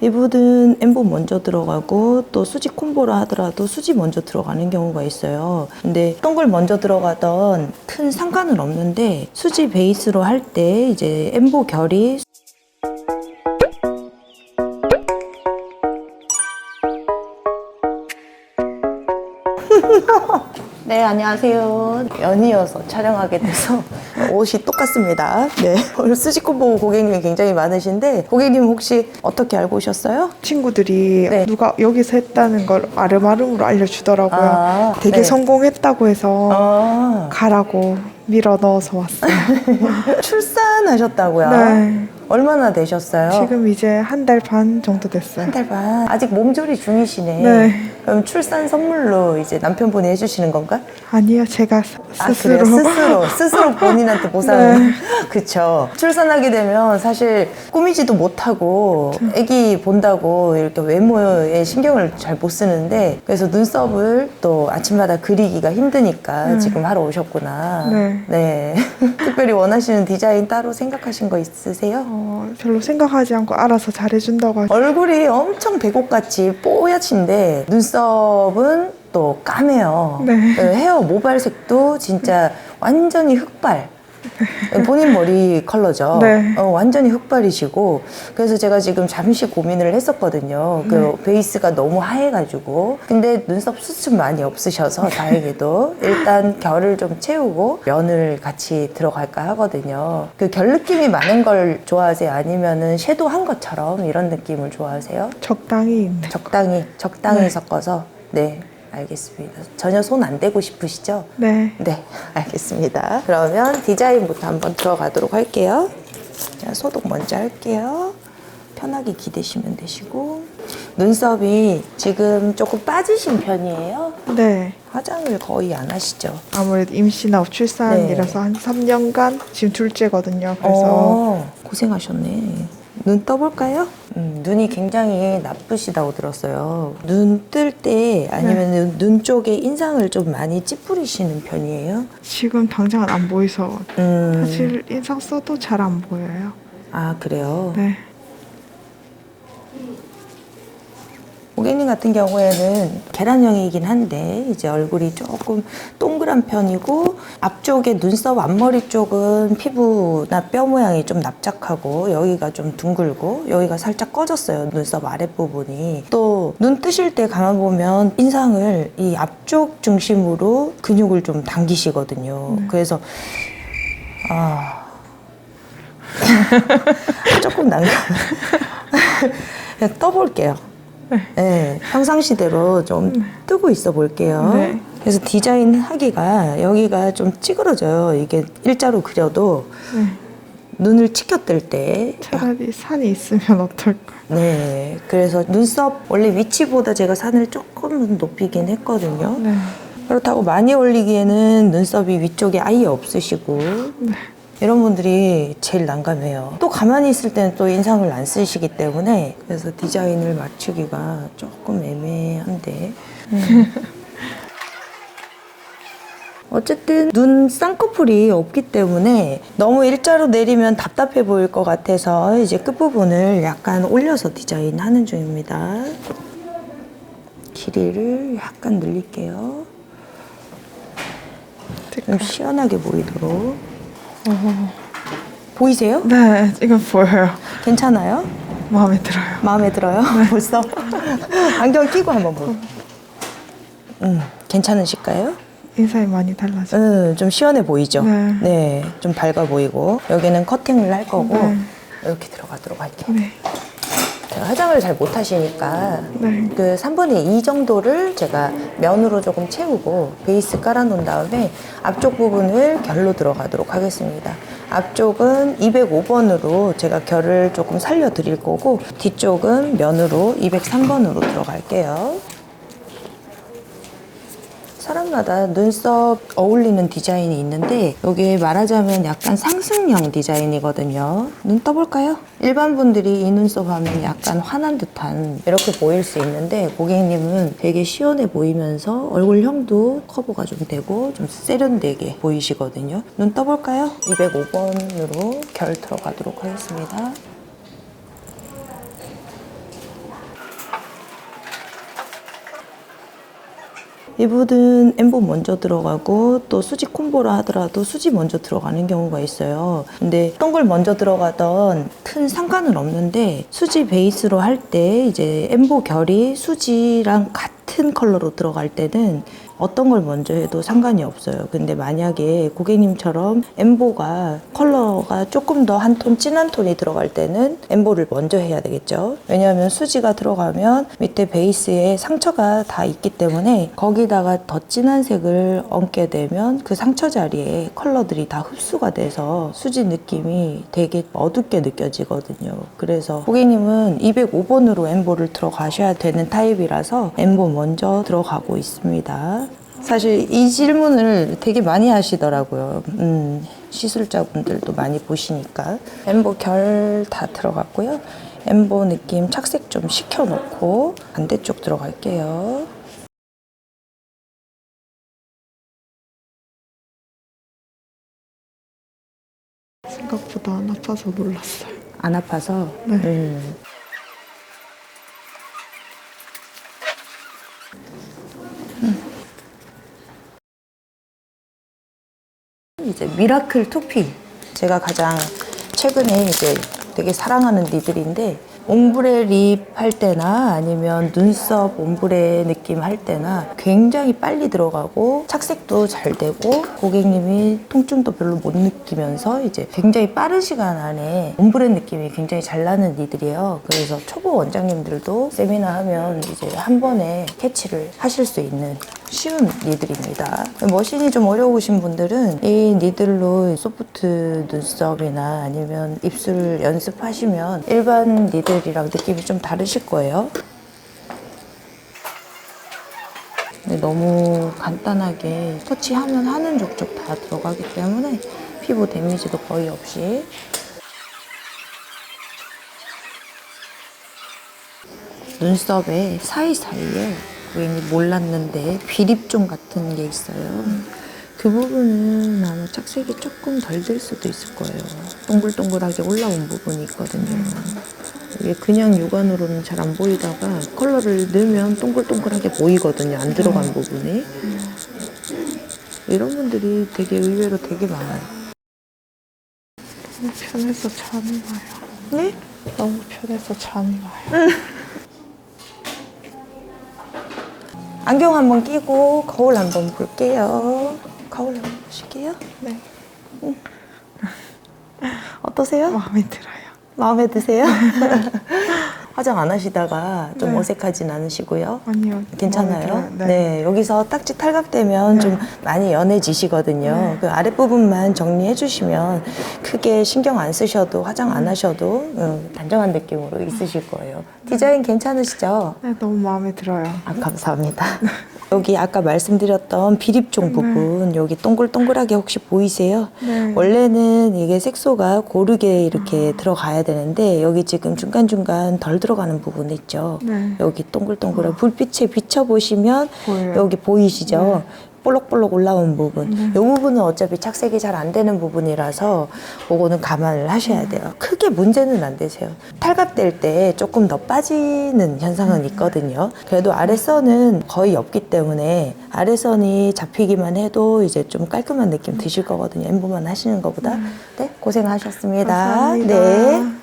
이분은 엠보 먼저 들어가고 또 수지 콤보로 하더라도 수지 먼저 들어가는 경우가 있어요. 근데 어떤 걸 먼저 들어가던 큰 상관은 없는데 수지 베이스로 할 때 이제 엠보 결이 네, 안녕하세요. 연이어서 촬영하게 돼서 옷이 똑같습니다. 네. 오늘 수지콤 보고 고객님이 굉장히 많으신데 고객님 혹시 어떻게 알고 오셨어요? 친구들이 네. 누가 여기서 했다는 걸 아름아름으로 알려주더라고요. 아, 되게 네. 성공했다고 해서 아, 가라고 밀어 넣어서 왔어요. 출산하셨다고요? 네. 얼마나 되셨어요? 지금 이제 한 달 반 정도 됐어요. 한 달 반. 아직 몸조리 중이시네. 네. 그럼 출산 선물로 이제 남편분이 해주시는 건가? 아니요, 제가 스- 아, 스스로. 그래요? 스스로 스스로 본인한테 보상을 그쵸 출산하게 되면 사실 꾸미지도 못하고 아기 본다고 이렇게 외모에 신경을 잘 못 쓰는데 그래서 눈썹을 또 아침마다 그리기가 힘드니까 지금 하러 오셨구나 네. 네. 특별히 원하시는 디자인 따로 생각하신 거 있으세요? 어, 별로 생각하지 않고 알아서 잘해준다고 하죠. 얼굴이 엄청 배꼽같이 뽀 얗신데 눈썹은 또 까매요. 네. 헤어 모발색도 진짜 완전히 흑발. 본인 머리 컬러죠. 네. 어, 완전히 흑발이시고 그래서 제가 지금 잠시 고민을 했었거든요. 그 네. 베이스가 너무 하얘가지고 근데 눈썹 수축 많이 없으셔서 다행히도 일단 결을 좀 채우고 면을 같이 들어갈까 하거든요. 그 결 느낌이 많은 걸 좋아하세요? 아니면은 섀도우 한 것처럼 이런 느낌을 좋아하세요? 적당히. 적당히 적당히 네. 섞어서 네 알겠습니다. 전혀 손 안 대고 싶으시죠? 네. 네, 알겠습니다. 그러면 디자인부터 한번 들어가도록 할게요. 자, 소독 먼저 할게요. 편하게 기대시면 되시고 눈썹이 지금 조금 빠지신 편이에요. 네. 화장을 거의 안 하시죠? 아무래도 임신하고 출산이라서 한 3년간 지금 둘째거든요. 그래서 어, 고생하셨네. 눈 떠볼까요? 음, 눈이 굉장히 나쁘시다고 들었어요. 눈 뜰 때 아니면 눈 쪽에 인상을 좀 많이 찌푸리시는 편이에요? 지금 당장은 안 보여서 음, 사실 인상 써도 잘 안 보여요. 아 그래요. 네. 고객님 같은 경우에는 계란형이긴 한데 이제 얼굴이 조금 동그란 편이고 앞쪽에 눈썹 앞머리 쪽은 피부나 뼈 모양이 좀 납작하고 여기가 좀 둥글고 여기가 살짝 꺼졌어요 눈썹 아랫부분이. 또 눈 뜨실 때 가만 보면 인상을 이 앞쪽 중심으로 근육을 좀 당기시거든요. 그래서 아. 조금 그냥 떠볼게요 네, 평상시대로 좀 뜨고 있어 볼게요. 네. 그래서 디자인 하기가 여기가 좀 찌그러져요. 이게 일자로 그려도 네. 눈을 치켜뜰 때. 차라리 산이 있으면 어떨까? 네. 그래서 눈썹 원래 위치보다 제가 산을 조금 높이긴 했거든요. 네. 그렇다고 많이 올리기에는 눈썹이 위쪽에 아예 없으시고 네. 이런 분들이 제일 난감해요. 또 가만히 있을 때는 또 인상을 안 쓰시기 때문에 그래서 디자인을 맞추기가 조금 애매한데. 음. 어쨌든 눈 쌍꺼풀이 없기 때문에 너무 일자로 내리면 답답해 보일 것 같아서 이제 끝부분을 약간 올려서 디자인하는 중입니다. 길이를 약간 늘릴게요. 좀 시원하게 보이도록. 보이세요? 네, 이건 보여요. 괜찮아요? 마음에 들어요. 마음에 들어요? 벌써? 안경 끼고 한번 보. 음, 괜찮으실까요? 인상이 많이 달라져. 음, 좀 시원해 보이죠? 네. 좀 밝아 보이고 여기는 커팅을 할 거고 네. 이렇게 들어가도록 할게요. 네. 제가 화장을 잘 못하시니까 네. 그 3분의 2 정도를 제가 면으로 조금 채우고 베이스 깔아놓은 다음에 앞쪽 부분을 결로 들어가도록 하겠습니다. 앞쪽은 205번으로 제가 결을 조금 살려드릴 거고 뒤쪽은 면으로 203번으로 들어갈게요. 사람마다 눈썹 어울리는 디자인이 있는데 여기 말하자면 약간 상승형 디자인이거든요. 눈 떠볼까요? 일반 분들이 이 눈썹 하면 약간 화난 듯한 이렇게 보일 수 있는데 고객님은 되게 시원해 보이면서 얼굴형도 커버가 좀 되고 좀 세련되게 보이시거든요. 눈 떠볼까요? 205번으로 결 들어가도록 하겠습니다. 이분은 엠보 먼저 들어가고 또 수지 콤보라 하더라도 수지 먼저 들어가는 경우가 있어요. 근데 동글 먼저 들어가던 큰 상관은 없는데 수지 베이스로 할 때 이제 엠보 결이 수지랑 같은 컬러로 들어갈 때는 어떤 걸 먼저 해도 상관이 없어요. 근데 만약에 고객님처럼 엠보가 컬러가 조금 더 한 톤 진한 톤이 들어갈 때는 엠보를 먼저 해야 되겠죠. 왜냐하면 수지가 들어가면 밑에 베이스에 상처가 다 있기 때문에 거기다가 더 진한 색을 얹게 되면 그 상처 자리에 컬러들이 다 흡수가 돼서 수지 느낌이 되게 어둡게 느껴지거든요. 그래서 고객님은 205번으로 엠보를 들어가셔야 되는 타입이라서 엠보 먼저 들어가고 있습니다. 사실 이 질문을 되게 많이 하시더라고요. 음, 시술자분들도 많이 보시니까. 엠보 결 다 들어갔고요. 엠보 느낌 착색 좀 시켜놓고 반대쪽 들어갈게요. 생각보다 안 아파서 놀랐어요. 안 아파서. 네. 음. 이제 미라클 투피 제가 가장 최근에 이제 되게 사랑하는 니들인데 옴브레 립 할 때나 아니면 눈썹 옴브레 느낌 할 때나 굉장히 빨리 들어가고 착색도 잘 되고 고객님이 통증도 별로 못 느끼면서 이제 굉장히 빠른 시간 안에 옴브레 느낌이 굉장히 잘 나는 니들이에요. 그래서 초보 원장님들도 세미나 하면 이제 한 번에 캐치를 하실 수 있는 쉬운 니들입니다. 머신이 좀 어려우신 분들은 이 니들로 소프트 눈썹이나 아니면 입술 연습하시면 일반 니들이랑 느낌이 좀 다르실 거예요. 너무 간단하게 터치하면 하는 족족 다 들어가기 때문에 피부 데미지도 거의 없이 눈썹의 사이사이에 고객님 몰랐는데 비립종 같은 게 있어요. 그 부분은 아마 착색이 조금 덜 될 수도 있을 거예요. 동글동글하게 올라온 부분이 있거든요. 이게 그냥 육안으로는 잘 안 보이다가 컬러를 넣으면 동글동글하게 보이거든요. 안 들어간 부분이. 이런 분들이 되게 의외로 되게 많아요. 너무 편해서 잠이 와요. 네? 너무 편해서 잠이 와요. 안경 한번 끼고 거울 한번 볼게요. 거울 한번 보실게요. 네. 어떠세요? 마음에 들어요. 마음에 드세요? 화장 안 하시다가 좀 네. 어색하진 않으시고요? 아니요. 괜찮아요? 들어요. 네. 네. 여기서 딱지 탈각되면 네. 좀 많이 연해지시거든요. 네. 그 아랫부분만 정리해 주시면 크게 신경 안 쓰셔도 화장 안 하셔도 음, 단정한 느낌으로 있으실 거예요. 디자인 괜찮으시죠? 네, 너무 마음에 들어요. 아, 감사합니다. 여기 아까 말씀드렸던 비립종 부분 여기 동글동글하게 혹시 보이세요? 네. 원래는 이게 색소가 고르게 이렇게 들어가야 되는데 여기 지금 중간중간 덜 들어가는 부분 있죠? 네. 여기 동글동글한 불빛에 비춰보시면 보여요. 여기 보이시죠? 볼록볼록 올라온 부분. 이 부분은 어차피 착색이 잘 안 되는 부분이라서 그거는 감안을 하셔야 돼요. 크게 문제는 안 되세요. 탈각될 때 조금 더 빠지는 현상은 있거든요. 그래도 아래선은 거의 없기 때문에 아래선이 잡히기만 해도 이제 좀 깔끔한 느낌 드실 거거든요. 엠보만 하시는 것보다. 네, 고생하셨습니다. 감사합니다. 네.